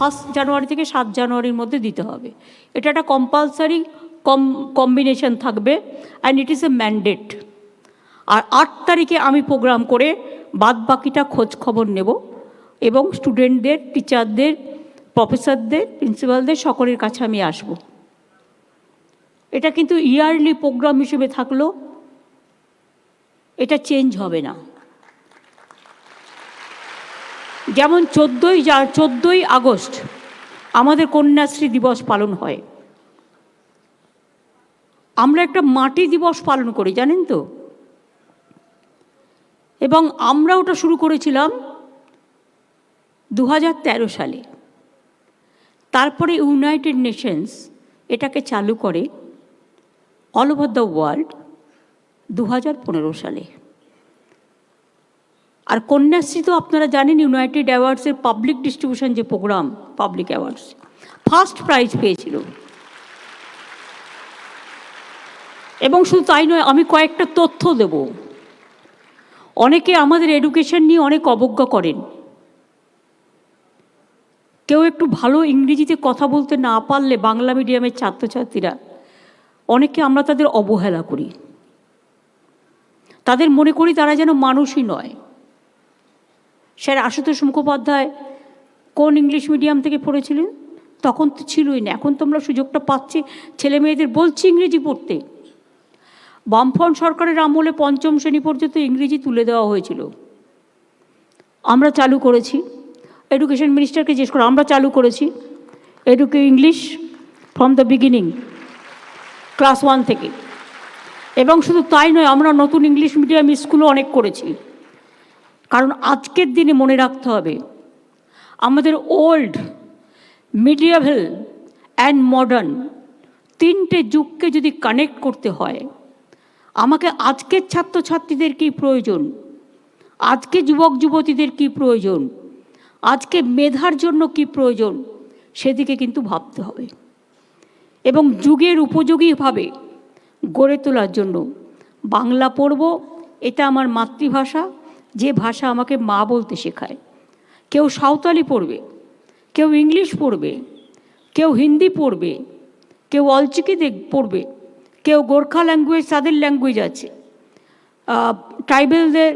First January থেকে সাত জানুয়ারির মধ্যে দিতে হবে। এটা একটা কম্পালসারি কম কম্বিনেশন থাকবে and it is a mandate আর আট তারিখে আমি প্রোগ্রাম করে বাদ বাকিটা খোঁজ খবর নেব এবং স্টুডেন্টদের টিচারদের প্রফেসরদের প্রিন্সিপালদের সকলের কাছে আমি আসব। এটা কিন্তু ইয়ারলি প্রোগ্রাম হিসেবে থাকল এটা চেঞ্জ হবে না। যেমন চোদ্দোই যা চোদ্দোই আগস্ট আমাদের কন্যাশ্রী দিবস পালন হয়। আমরা একটা মাটি দিবস পালন করি, জানেন তো? এবং আমরা ওটা শুরু করেছিলাম দু হাজার তেরো সালে। তারপরে ইউনাইটেড নেশনস এটাকে চালু করে অল ওভার দ্য ওয়ার্ল্ড দু হাজার পনেরো সালে। আর কন্যাশ্রী তো আপনারা জানেন ইউনাইটেড অ্যাওয়ার্ডসের পাবলিক ডিস্ট্রিবিউশন যে programme public awards first prize পেয়েছিল। এবং শুধু তাই নয়, আমি কয়েকটা তথ্য দেব। অনেকে আমাদের এডুকেশন নিয়ে অনেক অবজ্ঞা করেন। কেউ একটু ভালো ইংরেজিতে কথা বলতে না পারলে বাংলা মিডিয়ামের ছাত্রছাত্রীরা অনেকে আমরা তাদের অবহেলা করি। তাদের মনে করি তারা যেন মানুষই নয়। স্যার আশুতোষ মুখোপাধ্যায় কোন ইংলিশ মিডিয়াম থেকে পড়েছিলেন? তখন তো ছিলই না, এখন তো আমরা সুযোগটা পাচ্ছি, ছেলে মেয়েদের বলছি ইংরেজি পড়তে। বামফ্রন্ট সরকারের আমলে পঞ্চম শ্রেণি পর্যন্ত ইংরেজি তুলে দেওয়া হয়েছিল। আমরা চালু করেছি। এডুকেশন মিনিস্টারকে জিজ্ঞেস করে, আমরা চালু করেছি। এডুকে English from the beginning class one থেকে। এবং শুধু তাই নয়, আমরা নতুন ইংলিশ মিডিয়াম স্কুলও অনেক করেছি। কারণ আজকের দিনে মনে রাখতে হবে, আমাদের ওল্ড মিডিয়াভেল অ্যান্ড মডার্ন তিনটে যুগকে যদি কানেক্ট করতে হয়, আমাকে আজকের ছাত্রছাত্রীদের কী প্রয়োজন? আজকে যুবক যুবতীদের কী প্রয়োজন? আজকে মেধার জন্য কি প্রয়োজন? সেদিকে কিন্তু ভাবতে হবে। এবং যুগের উপযোগীভাবে গড়ে তোলার জন্য বাংলা পড়ব, এটা আমার মাতৃভাষা। যে ভাষা আমাকে মা বলতে শেখায়। কেউ সাঁওতালি পড়বে, কেউ ইংলিশ পড়বে, কেউ হিন্দি পড়বে, কেউ অলচিকি দেখ, পড়বে, কেউ গোর্খা ল্যাঙ্গুয়েজ, তাদের ল্যাঙ্গুয়েজ আছে ট্রাইবেলদের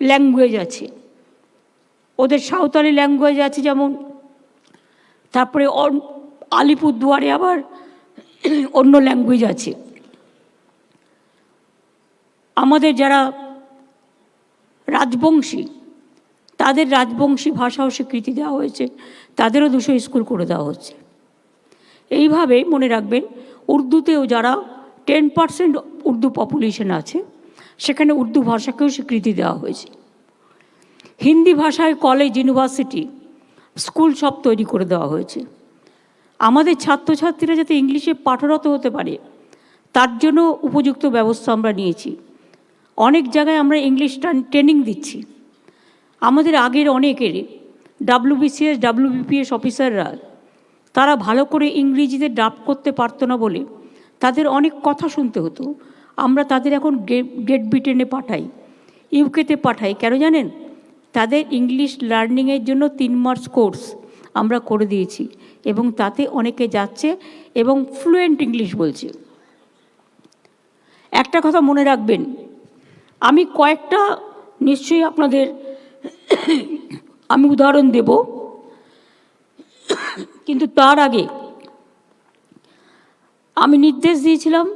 ল্যাঙ্গুয়েজ আছে, ওদের সাঁওতালি ল্যাঙ্গুয়েজ আছে যেমন, তারপরে আলিপুরদুয়ারে আবার অন্য ল্যাঙ্গুয়েজ আছে। আমাদের যারা রাজবংশী। তাদের রাজবংশী ভাষাও স্বীকৃতি দেওয়া হয়েছে। তাদেরও দুশো স্কুল করে দেওয়া হচ্ছে। এইভাবে মনে রাখবেন, উর্দুতেও যারা টেন পার্সেন্ট উর্দু পপুলেশন আছে, সেখানে উর্দু ভাষাকেও স্বীকৃতি দেওয়া হয়েছে। হিন্দি ভাষায় কলেজ ইউনিভার্সিটি স্কুল সব তৈরি করে দেওয়া হয়েছে। আমাদের ছাত্রছাত্রীরা যাতে ইংলিশে পাঠরত হতে পারে, তার জন্য উপযুক্ত ব্যবস্থা আমরা নিয়েছি। অনেক জায়গায় আমরা ইংলিশ ট্রেনিং দিচ্ছি। আমাদের আগের অনেকের ডাব্লিউবিসিএস ডাব্লিউবিপিএস অফিসাররা তারা ভালো করে ইংরেজিতে ড্রাফট করতে পারতো না বলে তাদের অনেক কথা শুনতে হতো। আমরা তাদের এখন গেট ব্রিটেনে পাঠাই ইউকেতে পাঠাই। কেন জানেন? তাদের ইংলিশ লার্নিংয়ের জন্য তিন মাস কোর্স আমরা করে দিয়েছি এবং তাতে অনেকে যাচ্ছে এবং ফ্লুয়েন্ট ইংলিশ বলছে। একটা কথা মনে রাখবেন আমি কয়েকটা নিশ্চয়ই আপনাদের আমি উদাহরণ দেব। কিন্তু তার আগে আমি নির্দেশ দিয়েছিলাম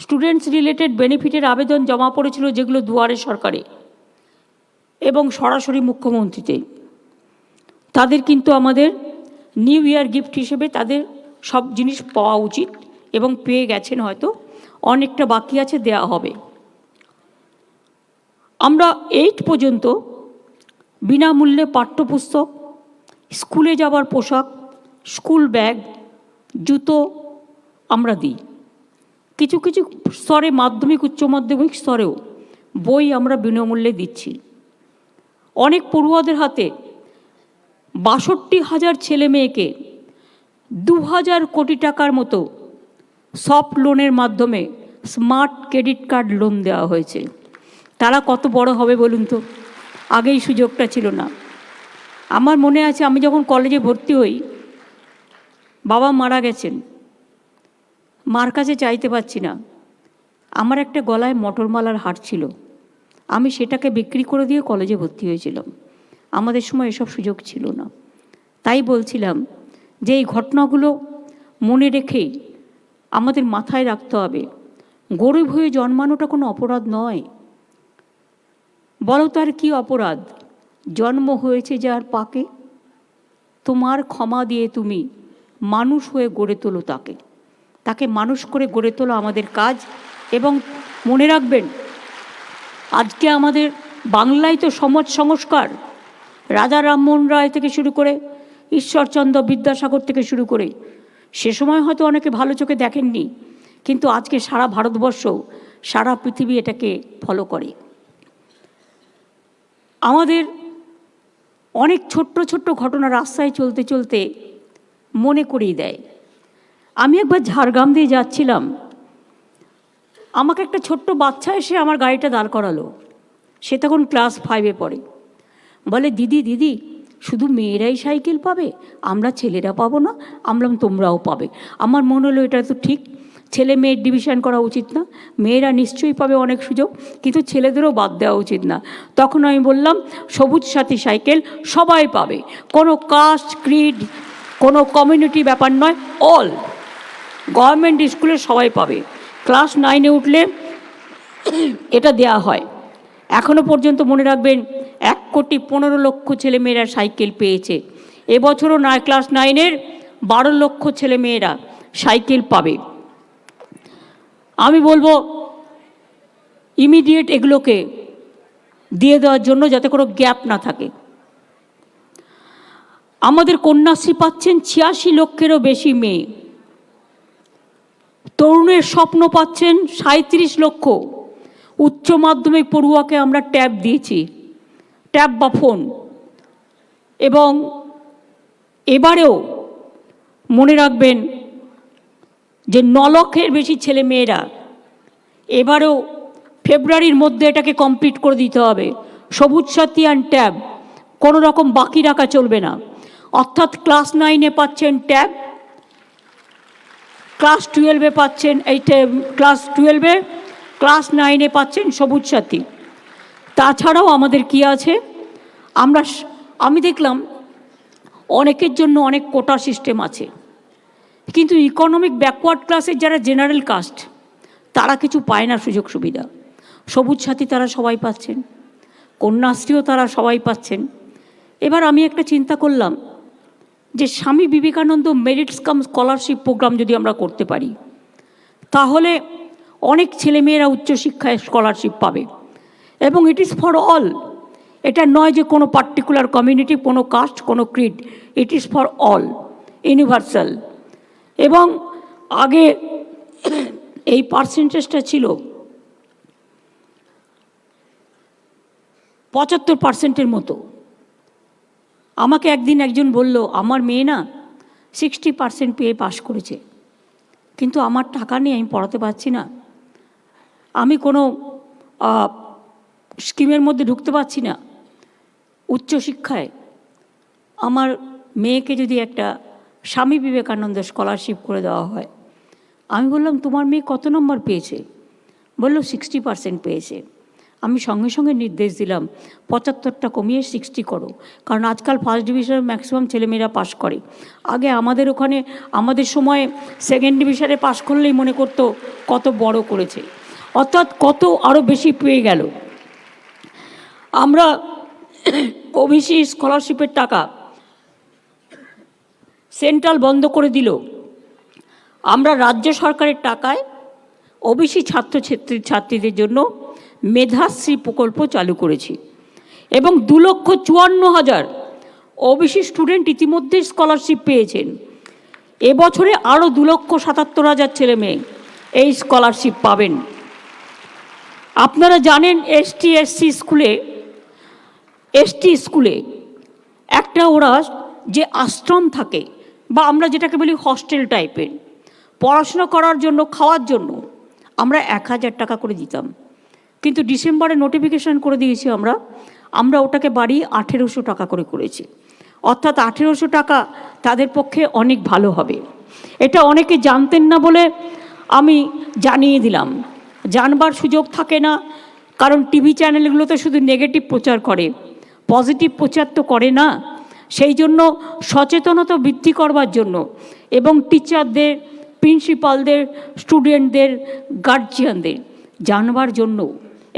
স্টুডেন্টস রিলেটেড বেনিফিটের আবেদন জমা পড়েছিল যেগুলো দুয়ারে সরকারে এবং সরাসরি মুখ্যমন্ত্রীতে। তাদের কিন্তু আমাদের নিউ ইয়ার গিফট হিসেবে তাদের সব জিনিস পাওয়া উচিত এবং পেয়ে গেছেন হয়তো। অনেকটা বাকি আছে, দেয়া হবে। আমরা এইট পর্যন্ত বিনামূল্যে পাঠ্যপুস্তক, স্কুলে যাওয়ার পোশাক স্কুল ব্যাগ জুতো আমরা দিই। কিছু কিছু স্তরে মাধ্যমিক, উচ্চ মাধ্যমিক স্তরেও বই আমরা বিনামূল্যে দিচ্ছি। অনেক পড়ুয়াদের হাতে বাষট্টি হাজার ছেলে মেয়েকে দু হাজার কোটি টাকার মতো সফট লোনের মাধ্যমে স্মার্ট ক্রেডিট কার্ড লোন দেওয়া হয়েছে। তারা কত বড় হবে বলুন তো? আগেই সুযোগটা ছিল না। আমার মনে আছে আমি যখন কলেজে ভর্তি হই, বাবা মারা গেছেন। মার কাছে চাইতে পারছি না। আমার একটা গলায় মটরমালার হার ছিল। আমি সেটাকে বিক্রি করে দিয়ে কলেজে ভর্তি হয়েছিলাম। আমাদের সময় এসব সুযোগ ছিল না। তাই বলছিলাম যে এই ঘটনাগুলো মনে রেখে আমাদের মাথায় রাখতে হবে। গরিব হয়ে জন্মানোটা কোনো অপরাধ নয়। বলো তার কি অপরাধ? জন্ম হয়েছে যার পাকে। তোমার ক্ষমা দিয়ে তুমি মানুষ হয়ে গড়ে তোলো তাকে। তাকে মানুষ করে গড়ে তোলো আমাদের কাজ এবং মনে রাখবেন, আজকে আমাদের বাংলায় তো সমাজ সংস্কার। রাজা রামমোহন রায় থেকে শুরু করে, ঈশ্বরচন্দ্র বিদ্যাসাগর থেকে শুরু করে, সে সময় হয়তো অনেকে ভালো চোখে দেখেননি, কিন্তু আজকে সারা ভারতবর্ষ, সারা পৃথিবী এটাকে ফলো করে। আমাদের অনেক ছোট্ট ছোট্ট ঘটনা রাস্তায় চলতে চলতে মনে করিয়ে দেয়। আমি একবার ঝাড়গ্রাম দিয়ে যাচ্ছিলাম। আমাকে একটা ছোট্ট বাচ্চা এসে আমার গাড়িটা দাঁড় করালো। সে তখন ক্লাস ফাইভে পড়ে। বলে, দিদি দিদি, শুধু মেয়েরাই সাইকেল পাবে, আমরা ছেলেরা পাবো না, আমরা তোমরাও পাবে। আমার মনে হলো, এটা তো ঠিক। ছেলে মেয়ের ডিভিশন করা উচিত না। মেয়েরা নিশ্চয়ই পাবে অনেক সুযোগ, কিন্তু ছেলেদেরও বাদ দেওয়া উচিত না। তখন আমি বললাম, সবুজ সাথী সাইকেল সবাই পাবে। কোনো কাস্ট ক্রিড কোনো কমিউনিটি ব্যাপার নয় অল গভর্নমেন্ট স্কুলে সবাই পাবে। ক্লাস নাইনে উঠলে এটা দেয়া হয়। এখনও পর্যন্ত মনে রাখবেন, এক কোটি পনেরো লক্ষ ছেলেমেয়েরা সাইকেল পেয়েছে। এবছরও নয় ক্লাস নাইনের বারো লক্ষ ছেলেমেয়েরা সাইকেল পাবে। আমি বলব ইমিডিয়েট এগুলোকে দিয়ে দেওয়ার জন্য যাতে কোনো গ্যাপ না থাকে। আমাদের কন্যাশ্রী পাচ্ছেন ছিয়াশি লক্ষেরও বেশি মেয়ে। তরুণের স্বপ্ন পাচ্ছেন সাঁত্রিশ লক্ষ। উচ্চ মাধ্যমিক পড়ুয়াকে আমরা ট্যাব দিয়েছি, ট্যাব বা ফোন। এবং এবারেও মনে রাখবেন যে ন লক্ষের বেশি ছেলে মেয়েরা, এবারেও ফেব্রুয়ারির মধ্যে এটাকে কমপ্লিট করে দিতে হবে। সবুজ সাথী অ্যান্ড ট্যাব কোনো রকম বাকি রাখা চলবে না। অর্থাৎ ক্লাস নাইনে পাচ্ছেন ট্যাব ক্লাস টুয়েলভে পাচ্ছেন এই ক্লাস টুয়েলভে ক্লাস নাইনে পাচ্ছেন সবুজ সাথী। তাছাড়াও আমাদের কি আছে? আমরা আমি দেখলাম অনেকের জন্য অনেক কোটা সিস্টেম আছে। কিন্তু ইকোনমিক ব্যাকওয়ার্ড ক্লাসের যারা জেনারেল কাস্ট তারা কিছু পায় না সুযোগ সুবিধা। সবুজ সাথী তারা সবাই পাচ্ছেন, কন্যাশ্রীও তারা সবাই পাচ্ছেন। এবার আমি একটা চিন্তা করলাম যে Swami Vivekananda merits cum scholarship programme যদি আমরা করতে পারি, তাহলে অনেক ছেলেমেয়েরা উচ্চশিক্ষায় স্কলারশিপ পাবে। এবং ইট ইজ ফর অল এটা নয় যে কোনো পার্টিকুলার কমিউনিটি কোনো কাস্ট কোনো creed it is for all universal এবং আগে এই পার্সেন্টেজটা ছিল পঁচাত্তর পার্সেন্টের মতো। আমাকে একদিন একজন বলল, আমার মেয়ে না সিক্সটি পার্সেন্ট পেয়ে পাশ করেছে, কিন্তু আমার টাকা নিয়ে আমি পড়াতে পারছি না। আমি কোনো স্কিমের মধ্যে ঢুকতে পারছি না। উচ্চশিক্ষায় আমার মেয়েকে যদি একটা স্বামী বিবেকানন্দ স্কলারশিপ করে দেওয়া হয়। আমি বললাম, তোমার মেয়ে কত নম্বর পেয়েছে? বলল সিক্সটি পার্সেন্ট পেয়েছে। আমি সঙ্গে সঙ্গে নির্দেশ দিলাম, পঁচাত্তরটা কমিয়ে সিক্সটি করো। কারণ আজকাল ফার্স্ট ডিভিশনে ম্যাক্সিমাম ছেলেমেয়েরা পাশ করে। আগে আমাদের ওখানে, আমাদের সময় সেকেন্ড ডিভিশনে পাশ করলেই মনে করতো কত বড় করেছে। অর্থাৎ কত আরও বেশি পেয়ে গেল। আমরা ওবিসি স্কলারশিপের টাকা সেন্ট্রাল বন্ধ করে দিল। আমরা রাজ্য সরকারের টাকায় ওবিসি ছাত্রছাত্রী ছাত্রীদের জন্য মেধাশ্রী প্রকল্প চালু করেছি এবং দু লক্ষ চুয়ান্ন হাজার ওবিসি স্টুডেন্ট ইতিমধ্যেই স্কলারশিপ পেয়েছেন। এবছরে আরও দু লক্ষ সাতাত্তর হাজার ছেলে মেয়ে এই স্কলারশিপ পাবেন। আপনারা জানেন এসটি এসসি স্কুলে, এসটি স্কুলে একটা ওরা যে আশ্রম থাকে বা আমরা যেটাকে বলি হস্টেল টাইপের পড়াশোনা করার জন্য, খাওয়ার জন্য আমরা এক হাজার টাকা করে দিতাম। কিন্তু ডিসেম্বরে নোটিফিকেশন করে দিয়েছি আমরা আমরা ওটাকে বাড়িয়ে আঠেরোশো টাকা করে করেছি। অর্থাৎ আঠেরোশো টাকা তাদের পক্ষে অনেক ভালো হবে। এটা অনেকে জানতেন না বলে আমি জানিয়ে দিলাম। জানবার সুযোগ থাকে না, কারণ টিভি চ্যানেলগুলোতে শুধু নেগেটিভ প্রচার করে পজিটিভ প্রচার তো করে না। সেই জন্য সচেতনতা বৃদ্ধি করবার জন্য এবং টিচারদের প্রিন্সিপালদের স্টুডেন্টদের গার্জিয়ানদের জানবার জন্য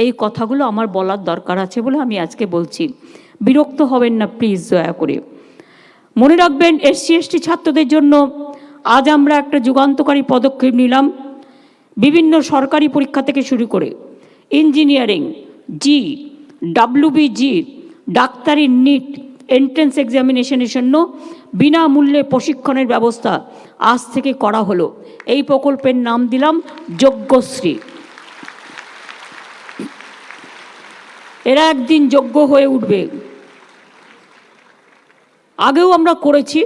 এই কথাগুলো আমার বলার দরকার আছে বলে আমি আজকে বলছি। বিরক্ত হবেন না প্লিজ দয়া করে। মনে রাখবেন, এসসি, এসটি ছাত্রদের জন্য আজ আমরা একটা যুগান্তকারী পদক্ষেপ নিলাম। বিভিন্ন সরকারি পরীক্ষা থেকে শুরু করে ইঞ্জিনিয়ারিং জি ডাব্লিউবিজি ডাক্তারি নিট এন্ট্রেন্স এক্সামিনেশনের জন্য বিনামূল্যে প্রশিক্ষণের ব্যবস্থা আজ থেকে করা হলো। এই প্রকল্পের নাম দিলাম যজ্ঞশ্রী। এরা একদিন যোগ্য হয়ে উঠবে। আগেও আমরা করেছি,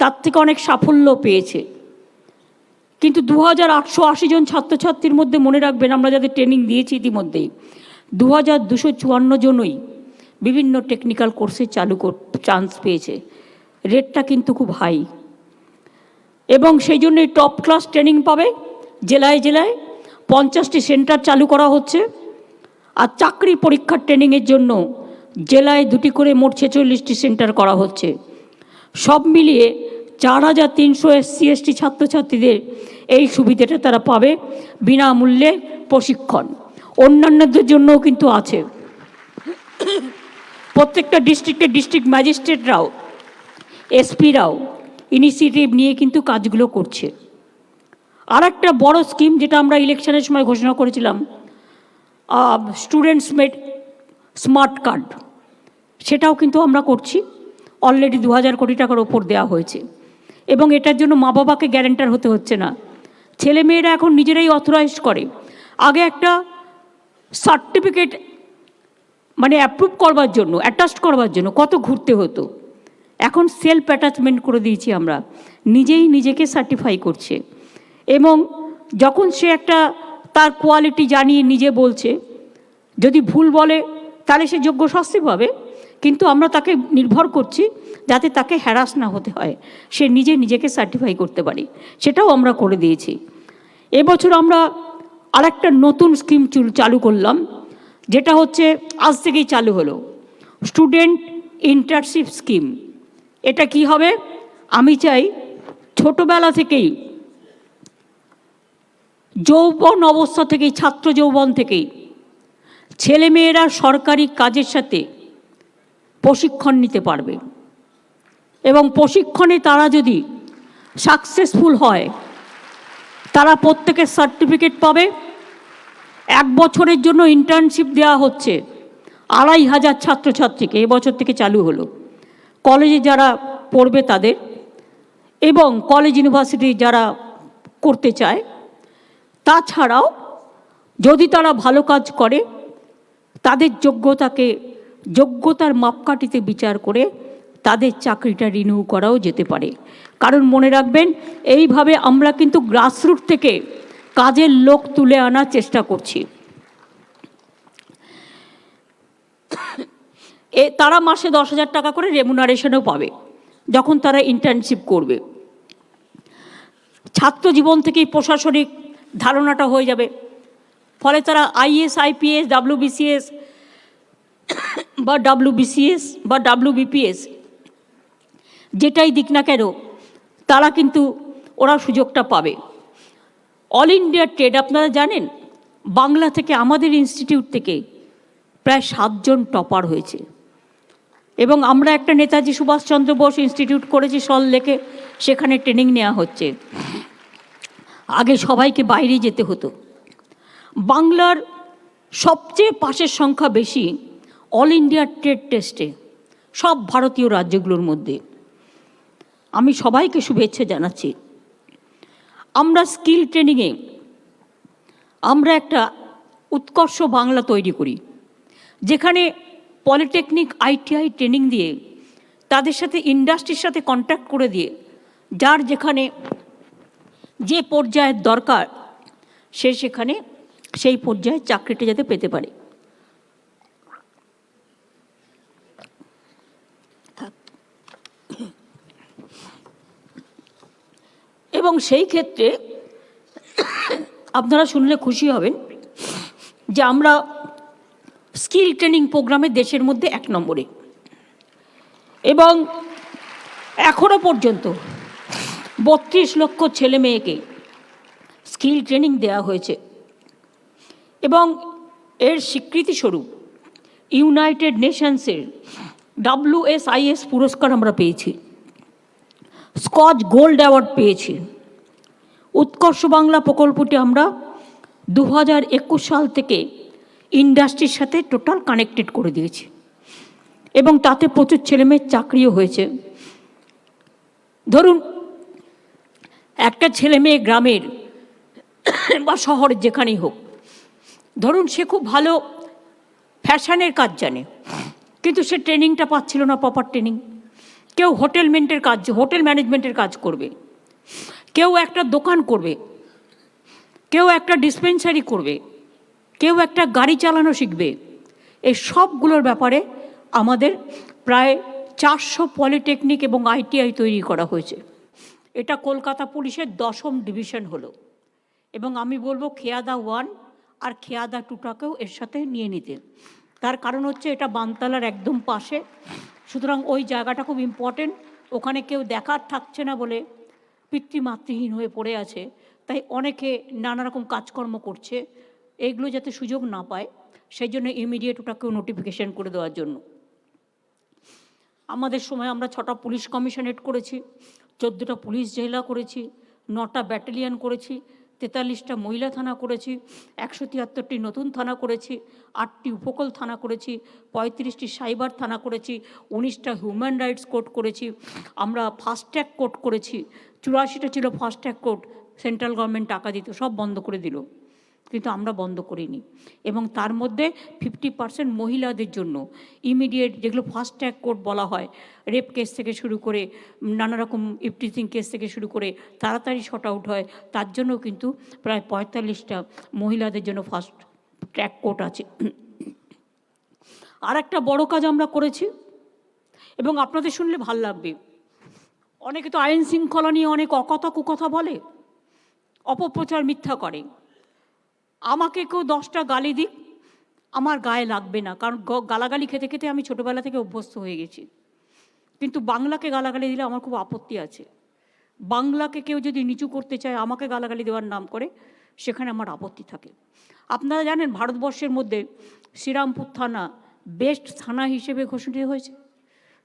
তার থেকে অনেক সাফল্য পেয়েছে। কিন্তু দু হাজার আটশো আশি জন ছাত্রছাত্রীর মধ্যে মনে রাখবেন, আমরা যাদের ট্রেনিং দিয়েছি ইতিমধ্যেই দু হাজার দুশো চুয়ান্ন জনই বিভিন্ন টেকনিক্যাল কোর্সে চালু কর চান্স পেয়েছে। রেটটা কিন্তু খুব হাই এবং সেই জন্যই টপ ক্লাস ট্রেনিং পাবে, জেলায় জেলায় পঞ্চাশটি সেন্টার চালু করা হচ্ছে। আর চাকরি পরীক্ষার ট্রেনিংয়ের জন্য জেলায় দুটি করে মোট ছেচল্লিশটি সেন্টার করা হচ্ছে। সব মিলিয়ে চার হাজার তিনশো এসসি এসটি ছাত্রছাত্রীদের এই সুবিধাটা তারা পাবে বিনামূল্যে প্রশিক্ষণ। অন্যান্যদের জন্যও কিন্তু আছে। প্রত্যেকটা ডিস্ট্রিক্টের ডিস্ট্রিক্ট ম্যাজিস্ট্রেটরাও এসপিরাও ইনিশিয়েটিভ নিয়ে কিন্তু কাজগুলো করছে। আর একটা বড় স্কিম যেটা আমরা ইলেকশনের সময় ঘোষণা করেছিলাম স্টুডেন্টস মেড স্মার্ট কার্ড সেটাও কিন্তু আমরা করছি। অলরেডি দু হাজার কোটি টাকার ওপর দেওয়া হয়েছে। এবং এটার জন্য মা বাবাকে গ্যারেন্টার হতে হচ্ছে না। ছেলে মেয়েরা এখন নিজেরাই অথরাইজ করে। আগে একটা সার্টিফিকেট মানে অ্যাপ্রুভ করবার জন্য অ্যাটাস্ট করবার জন্য কত ঘুরতে হতো। এখন সেলফ অ্যাটাচমেন্ট করে দিয়েছি আমরা, নিজেই নিজেকে সার্টিফাই করছে। এবং যখন সে একটা তার কোয়ালিটি জানিয়ে নিজে বলছে, যদি ভুল বলে তাহলে সে যোগ্য শাস্তি পাবে, কিন্তু আমরা তাকে নির্ভর করছি যাতে তাকে হ্যারাস না হতে হয়, সে নিজে নিজেকে সার্টিফাই করতে পারে। সেটাও আমরা করে দিয়েছি। এবছর আমরা আরেকটা নতুন স্কিম চালু করলাম যেটা হচ্ছে আজ থেকেই চালু হলো। স্টুডেন্ট ইন্টার্নশিপ স্কিম এটা কি হবে? আমি চাই ছোটবেলা থেকেই, যৌবন অবস্থা থেকেই, ছাত্র যৌবন থেকেই, ছেলেমেয়েরা সরকারি কাজের সাথে প্রশিক্ষণ নিতে পারবে। এবং প্রশিক্ষণে তারা যদি সাকসেসফুল হয়, তারা প্রত্যেকের সার্টিফিকেট পাবে। এক বছরের জন্য ইন্টার্নশিপ দেওয়া হচ্ছে। আড়াই হাজার ছাত্রছাত্রীকে এবছর থেকে চালু হলো। কলেজে যারা পড়বে তাদের এবং কলেজ ইউনিভার্সিটি যারা করতে চায়, তাছাড়াও যদি তারা ভালো কাজ করে, তাদের যোগ্যতাকে, যোগ্যতার মাপকাঠিতে বিচার করে তাদের চাকরিটা রিনিউ করাও যেতে পারে। কারণ মনে রাখবেন, এইভাবে আমরা কিন্তু গ্রাসরুট থেকে কাজের লোক তুলে আনার চেষ্টা করছি। এ, তারা মাসে দশ হাজার টাকা করে রেমুনারেশনও পাবে, যখন তারা ইন্টার্নশিপ করবে। ছাত্র জীবন থেকেই প্রশাসনিক ধারণাটা হয়ে যাবে। ফলে তারা আইএস আইপিএস ডাব্লিউবিসিএস বা ডাব্লিউবিসিএস বা ডাব্লিউবিপিএস যেটাই দিক না কেন, তারা কিন্তু ওরা সুযোগটা পাবে। অল ইন্ডিয়া ট্রেড আপনারা জানেন, বাংলা থেকে আমাদের ইনস্টিটিউট থেকে প্রায় সাতজন টপার হয়েছে। এবং আমরা একটা নেতাজি সুভাষচন্দ্র বোস ইনস্টিটিউট করেছি সল লেকে, সেখানে ট্রেনিং নেওয়া হচ্ছে। আগে সবাইকে বাইরে যেতে হতো। বাংলার সবচেয়ে পাশের সংখ্যা বেশি অল ইন্ডিয়া ট্রেড টেস্টে সব ভারতীয় রাজ্যগুলোর মধ্যে। আমি সবাইকে শুভেচ্ছা জানাচ্ছি। আমরা স্কিল ট্রেনিংয়ে আমরা একটা উৎকর্ষ বাংলা তৈরি করি, যেখানে পলিটেকনিক আইটিআই ট্রেনিং দিয়ে তাদের সাথে ইন্ডাস্ট্রির সাথে কন্ট্যাক্ট করে দিয়ে, যার যেখানে যে পর্যায়ের দরকার, সে সেখানে সেই পর্যায়ে চাকরিটা যাতে পেতে পারে। এবং সেই ক্ষেত্রে আপনারা শুনলে খুশি হবেন যে আমরা স্কিল ট্রেনিং প্রোগ্রামে দেশের মধ্যে এক নম্বরে। এবং এখনও পর্যন্ত বত্রিশ লক্ষ ছেলে মেয়েকে স্কিল ট্রেনিং দেওয়া হয়েছে। এবং এর স্বীকৃতিস্বরূপ ইউনাইটেড নেশনসের ডাব্লিউএসআইএস পুরস্কার আমরা পেয়েছি। স্কচ গোল্ড অ্যাওয়ার্ড পেয়েছি। উৎকর্ষ বাংলা প্রকল্পটি আমরা দু হাজার একুশ সাল থেকে ইন্ডাস্ট্রির সাথে টোটাল কানেক্টেড করে দিয়েছি। এবং তাতে প্রচুর ছেলেমেয়ের চাকরিও হয়েছে। ধরুন, একটা ছেলে মেয়ে গ্রামের বা শহরের যেখানেই হোক, ধরুন সে খুব ভালো ফ্যাশনের কাজ জানে, কিন্তু সে ট্রেনিংটা পাচ্ছিল না প্রপার ট্রেনিং। কেউ হোটেল মেন্টের কাজ, হোটেল ম্যানেজমেন্টের কাজ করবে। কেউ একটা দোকান করবে, কেউ একটা ডিসপেন্সারি করবে, কেউ একটা গাড়ি চালানো শিখবে। এই সবগুলোর ব্যাপারে আমাদের প্রায় চারশো পলিটেকনিক এবং আইটিআই তৈরি করা হয়েছে। এটা কলকাতা পুলিশের দশম ডিভিশন হলো এবং আমি বলব খেয়াদা ওয়ান আর খেয়াদা টুটাকেও এর সাথে নিয়ে নিতে। তার কারণ হচ্ছে এটা বানতালার একদম পাশে। সুতরাং ওই জায়গাটা খুব ইম্পর্টেন্ট ওখানে কেউ দেখার থাকছে না বলে পিতৃমাতৃহীন হয়ে পড়ে আছে, তাই অনেকে নানা রকম কাজকর্ম করছে এইগুলো যাতে সুযোগ না পায়, সেই জন্য ইমিডিয়েট ওটাকেও নোটিফিকেশান করে দেওয়ার জন্য। আমাদের সময় আমরা ছটা পুলিশ কমিশনেট করেছি, চোদ্দোটা পুলিশ জেলা করেছি, নটা ব্যাটালিয়ান করেছি তেতাল্লিশটা মহিলা থানা করেছি, একশো তিয়াত্তরটি নতুন থানা করেছি, আটটি উপকূল থানা করেছি, পঁয়ত্রিশটি সাইবার থানা করেছি, উনিশটা হিউম্যান রাইটস কোর্ট করেছি, আমরা ফাস্ট্যাগ কোর্ট করেছি, চুরাশিটা ছিল ফাস্ট্যাগ কোর্ট সেন্ট্রাল গভর্নমেন্ট টাকা দিত, সব বন্ধ করে দিল। কিন্তু আমরা বন্ধ করিনি। এবং তার মধ্যে ফিফটি পার্সেন্ট মহিলাদের জন্য ইমিডিয়েট যেগুলো ফাস্ট ট্র্যাক কোর্ট বলা হয় রেপ কেস থেকে শুরু করে, নানা রকম ইফটিজিং কেস থেকে শুরু করে তাড়াতাড়ি শট আউট হয়, তার জন্য কিন্তু প্রায় পঁয়তাল্লিশটা মহিলাদের জন্য ফাস্ট ট্র্যাক কোর্ট আছে। আর একটা বড় কাজ আমরা করেছি, এবং আপনাদের শুনলে ভালো লাগবে, অনেকে তো আইন শৃঙ্খলা নিয়ে অনেক অকথা কুকথা বলে, অপপ্রচার মিথ্যা করে। আমাকে কেউ দশটা গালি দিক, আমার গায়ে লাগবে না। কারণ গালাগালি খেতে খেতে আমি ছোটোবেলা থেকে অভ্যস্ত হয়ে গেছি। কিন্তু বাংলাকে গালাগালি দিলে আমার খুব আপত্তি আছে। বাংলাকে কেউ যদি নিচু করতে চায়, আমাকে গালাগালি দেওয়ার নাম করে, সেখানে আমার আপত্তি থাকে। আপনারা জানেন ভারতবর্ষের মধ্যে শ্রীরামপুর থানা বেস্ট থানা হিসেবে ঘোষিত হয়েছে।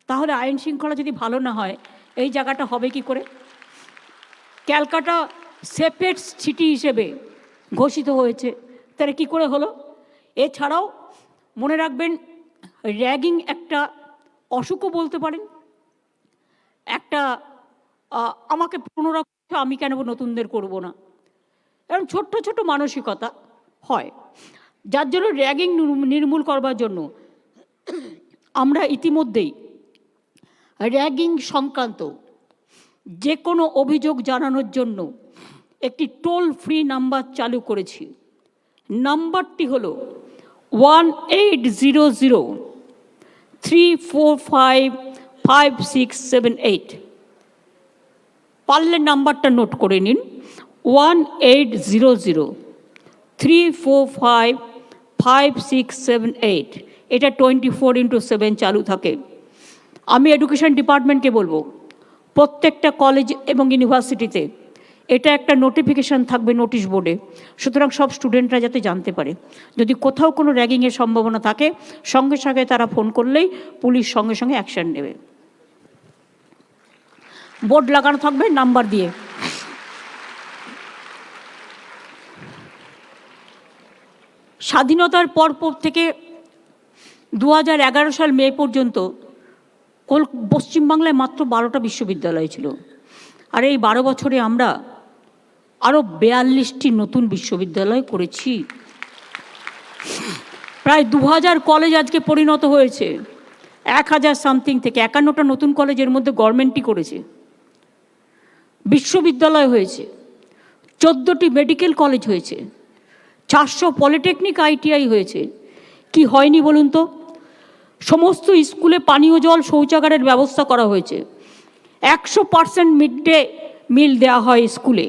তাহলে আইন শৃঙ্খলা যদি ভালো না হয়, এই জায়গাটা হবে কি করে? ক্যালকাটা সেফেস্ট সিটি হিসেবে ঘোষিত হয়েছে। তাহলে কি করে হলো? এছাড়াও মনে রাখবেন, র্যাগিং একটা অসুখও বলতে পারেন। একটা আমাকে পুনরা আমি কেন নতুনদের করব না? এরকম ছোট্ট ছোট মানসিকতা হয়। যার জন্য র্যাগিং নির্মূল করবার জন্য আমরা ইতিমধ্যেই র্যাগিং সংক্রান্ত যে কোনো অভিযোগ জানানোর জন্য একটি টোল ফ্রি নাম্বার চালু করেছি। নাম্বারটি হলো one eight zero zero three four five five six seven eight পারলে নাম্বারটা নোট করে নিন। One eight zero zero three four five five six seven eight এটা টোয়েন্টি ফোর ইন্টু সেভেন চালু থাকে। আমি এডুকেশন ডিপার্টমেন্টকে বলব, প্রত্যেকটা কলেজ এবং ইউনিভার্সিটিতে এটা একটা নোটিফিকেশান থাকবে নোটিশ বোর্ডে সুতরাং সব স্টুডেন্টরা যাতে জানতে পারে। যদি কোথাও কোনো র্যাগিংয়ের সম্ভাবনা থাকে, সঙ্গে সঙ্গে তারা ফোন করলেই পুলিশ সঙ্গে সঙ্গে অ্যাকশন নেবে। বোর্ড লাগানো থাকবে নাম্বার দিয়ে। স্বাধীনতার পর থেকে দু সাল মে পর্যন্ত কল পশ্চিমবাংলায় মাত্র বারোটা বিশ্ববিদ্যালয় ছিল। আর এই বারো বছরে আমরা আরও বেয়াল্লিশটি নতুন বিশ্ববিদ্যালয় করেছি। প্রায় দু হাজার কলেজ আজকে পরিণত হয়েছে। এক হাজার সামথিং থেকে একান্নটা নতুন কলেজের মধ্যে গভর্নমেন্টই করেছে। বিশ্ববিদ্যালয় হয়েছে। চোদ্দোটি মেডিকেল কলেজ হয়েছে। চারশো পলিটেকনিক আইটিআই হয়েছে। কি হয়নি বলুন তো? সমস্ত স্কুলে পানীয় জল শৌচাগারের ব্যবস্থা করা হয়েছে। একশো পার্সেন্ট মিড ডে মিল দেওয়া হয় স্কুলে।